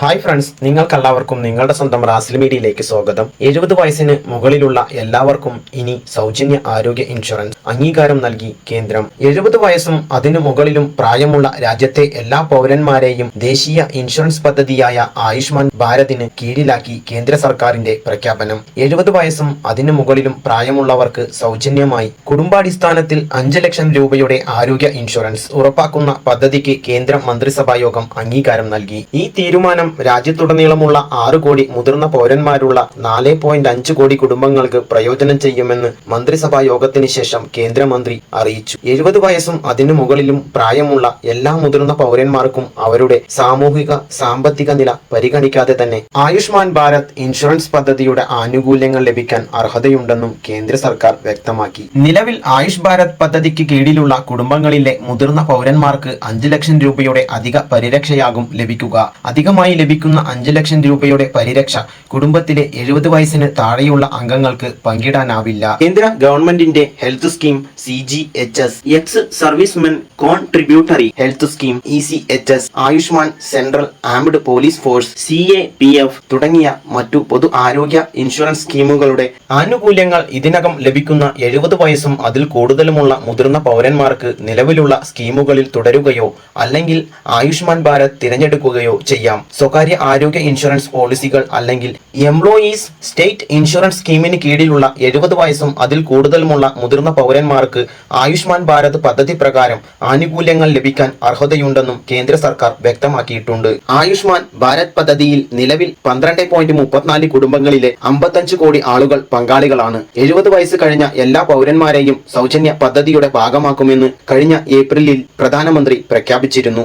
Hi friends നിങ്ങൾക്കെല്ലാവർക്കും നിങ്ങളുടെ സ്വന്തം റാസിൽ മീഡിയയിലേക്ക് സ്വാഗതം. എഴുപത് വയസ്സിന് മുകളിലുള്ള എല്ലാവർക്കും ഇനി സൗജന്യ ആരോഗ്യ ഇൻഷുറൻസ് അംഗീകാരം നൽകി കേന്ദ്രം. എഴുപത് വയസ്സും അതിനു മുകളിലും പ്രായമുള്ള രാജ്യത്തെ എല്ലാ പൗരന്മാരെയും ദേശീയ ഇൻഷുറൻസ് പദ്ധതിയായ ആയുഷ്മാൻ ഭാരതിന് കീഴിലാക്കി കേന്ദ്ര സർക്കാരിന്റെ പ്രഖ്യാപനം. എഴുപത് വയസ്സും അതിനു മുകളിലും പ്രായമുള്ളവർക്ക് സൗജന്യമായി കുടുംബാടിസ്ഥാനത്തിൽ അഞ്ച് ലക്ഷം രൂപയുടെ ആരോഗ്യ ഇൻഷുറൻസ് ഉറപ്പാക്കുന്ന പദ്ധതിക്ക് കേന്ദ്ര മന്ത്രിസഭാ യോഗം അംഗീകാരം നൽകി. ഈ തീരുമാനം രാജ്യത്തുടനീളമുള്ള ആറ് കോടി മുതിർന്ന പൗരന്മാരുള്ള നാല് പോയിന്റ് അഞ്ച് കോടി കുടുംബങ്ങൾക്ക് പ്രയോജനം ചെയ്യുമെന്ന് മന്ത്രിസഭാ യോഗത്തിന് ശേഷം കേന്ദ്രമന്ത്രി അറിയിച്ചു. എഴുപത് വയസ്സും അതിനു മുകളിലും പ്രായമുള്ള എല്ലാ മുതിർന്ന പൗരന്മാർക്കും അവരുടെ സാമൂഹിക സാമ്പത്തിക നില പരിഗണിക്കാതെ തന്നെ ആയുഷ്മാൻ ഭാരത് ഇൻഷുറൻസ് പദ്ധതിയുടെ ആനുകൂല്യങ്ങൾ ലഭിക്കാൻ അർഹതയുണ്ടെന്നും കേന്ദ്ര സർക്കാർ വ്യക്തമാക്കി. നിലവിൽ ആയുഷ് ഭാരത് പദ്ധതിക്ക് കീഴിലുള്ള കുടുംബങ്ങളിലെ മുതിർന്ന പൗരന്മാർക്ക് അഞ്ച് ലക്ഷം രൂപയുടെ അധിക പരിരക്ഷയാകും ലഭിക്കുക. അധികമായി ലഭിക്കുന്ന അഞ്ച് ലക്ഷം രൂപയുടെ പരിരക്ഷ കുടുംബത്തിലെ എഴുപത് വയസ്സിന് താഴെയുള്ള അംഗങ്ങൾക്ക് പങ്കിടാനാവില്ല. കേന്ദ്ര ഗവൺമെന്റിന്റെ health scheme C G H S ex servicemen contributory health scheme E C H S Ayushman central armed police force C A P F തുടങ്ങിയ മറ്റു പൊതു ആരോഗ്യ ഇൻഷുറൻസ് സ്കീമുകളുടെ ആനുകൂല്യങ്ങൾ ഇതിനകം ലഭിക്കുന്ന എഴുപത് വയസ്സും അതിൽ കൂടുതലുമുള്ള മുതിർന്ന പൗരന്മാർക്ക് നിലവിലുള്ള സ്കീമുകളിൽ തുടരുകയോ അല്ലെങ്കിൽ ആയുഷ്മാൻ ഭാരത് തിരഞ്ഞെടുക്കുകയോ ചെയ്യാം. സ്വകാര്യ ആരോഗ്യ ഇൻഷുറൻസ് പോളിസികൾ അല്ലെങ്കിൽ എംപ്ലോയീസ് സ്റ്റേറ്റ് ഇൻഷുറൻസ് സ്കീമിന് കീഴിലുള്ള എഴുപത് വയസ്സും അതിൽ കൂടുതലുമുള്ള മുതിർന്ന പൗരന്മാർക്ക് ആയുഷ്മാൻ ഭാരത് പദ്ധതി പ്രകാരം ആനുകൂല്യങ്ങൾ ലഭിക്കാൻ അർഹതയുണ്ടെന്നും കേന്ദ്ര സർക്കാർ വ്യക്തമാക്കിയിട്ടുണ്ട്. ആയുഷ്മാൻ ഭാരത് പദ്ധതിയിൽ നിലവിൽ പന്ത്രണ്ട് പോയിന്റ് മുപ്പത്തിനാല് കുടുംബങ്ങളിലെ അമ്പത്തഞ്ച് കോടി ആളുകൾ പങ്കാളികളാണ്. എഴുപത് വയസ്സ് കഴിഞ്ഞ എല്ലാ പൗരന്മാരെയും സൗജന്യ പദ്ധതിയുടെ ഭാഗമാക്കുമെന്ന് കഴിഞ്ഞ ഏപ്രിലിൽ പ്രധാനമന്ത്രി പ്രഖ്യാപിച്ചിരുന്നു.